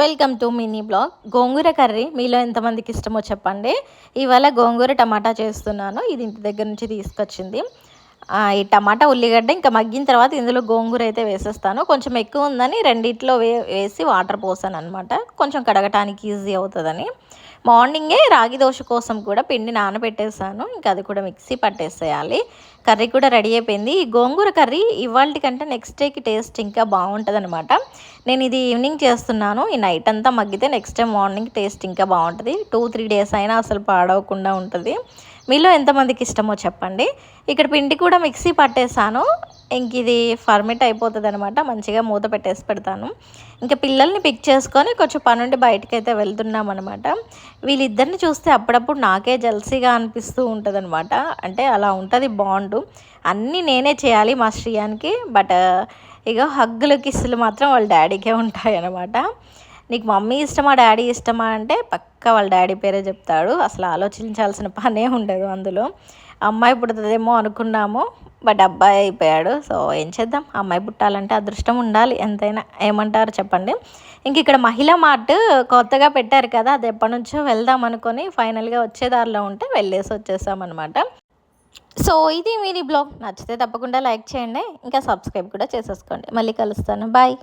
Welcome to mini blog gongura curry మీలో ఎంతమందికి ఇష్టమో చెప్పండి. ఇవాళ గోంగూర టమాటా చేస్తున్నాను. ఇది ఇంటి దగ్గర నుంచి తీసుకొచ్చింది. ఈ టమాటా ఉల్లిగడ్డ ఇంకా మగ్గిన తర్వాత ఇందులో గోంగూర అయితే వేసేస్తాను. కొంచెం ఎక్కువ ఉందని రెండిట్లో వే వేసి వాటర్ పోసాను అనమాట కొంచెం కడగటానికి ఈజీ అవుతుందని. మార్నింగే రాగి దోశ కోసం కూడా పిండి నానబెట్టేసాను. ఇంకా అది కూడా మిక్సీ పట్టేసేయాలి. కర్రీ కూడా రెడీ అయిపోయింది. ఈ గోంగూర కర్రీ ఇవాళ కంటే నెక్స్ట్ డేకి టేస్ట్ ఇంకా బాగుంటుంది అనమాట నేను ఇది ఈవినింగ్ చేస్తున్నాను. ఈ నైట్ అంతా మగ్గితే నెక్స్ట్ డే మార్నింగ్ టేస్ట్ ఇంకా బాగుంటుంది. టూ త్రీ డేస్ అయినా అసలు పాడవకుండా ఉంటుంది. మీలో ఎంతమందికి ఇష్టమో చెప్పండి. ఇక్కడ పిండి కూడా మిక్సీ పట్టేసాను ఇంక ఇది ఫర్మిట్ అయిపోతుంది అనమాట మంచిగా మూత పెట్టేసి పెడతాను. ఇంకా పిల్లల్ని పిక్ చేసుకొని కొంచెం పనుండి బయటకు అయితే వెళ్తున్నాం అనమాట వీళ్ళిద్దరిని చూస్తే అప్పుడప్పుడు నాకే జల్సీగా అనిపిస్తూ ఉంటుంది అనమాట అంటే అలా ఉంటుంది బాండు. అన్నీ నేనే చేయాలి మా శ్రీయానికి. బట్ ఇక హగ్గులు కిస్సులు మాత్రం వాళ్ళ డాడీకే ఉంటాయి అనమాట నీకు మమ్మీ ఇష్టమా డాడీ ఇష్టమా అంటే పక్క వాళ్ళ డాడీ పేరే చెప్తాడు. అసలు ఆలోచించాల్సిన పనే ఉండదు అందులో. అమ్మాయి పుడుతుందేమో అనుకున్నాము బట్ అబ్బాయి అయిపోయాడు. సో ఏం చేద్దాం? అమ్మాయి పుట్టాలంటే అదృష్టం ఉండాలి. ఎంతైనా ఏమంటారు చెప్పండి. ఇంక ఇక్కడ మహిళా మార్ట్ కొత్తగా పెట్టారు కదా అది ఎప్పటి నుంచో వెళ్దాం అనుకొని ఫైనల్గా వచ్చేదారిలో ఉంటే వెళ్ళేసి వచ్చేసామన్నమాట సో ఇది మీరు బ్లాగ్. నచ్చితే తప్పకుండా లైక్ చేయండి. ఇంకా సబ్స్క్రైబ్ కూడా చేసేసుకోండి. మళ్ళీ కలుస్తాను. బాయ్.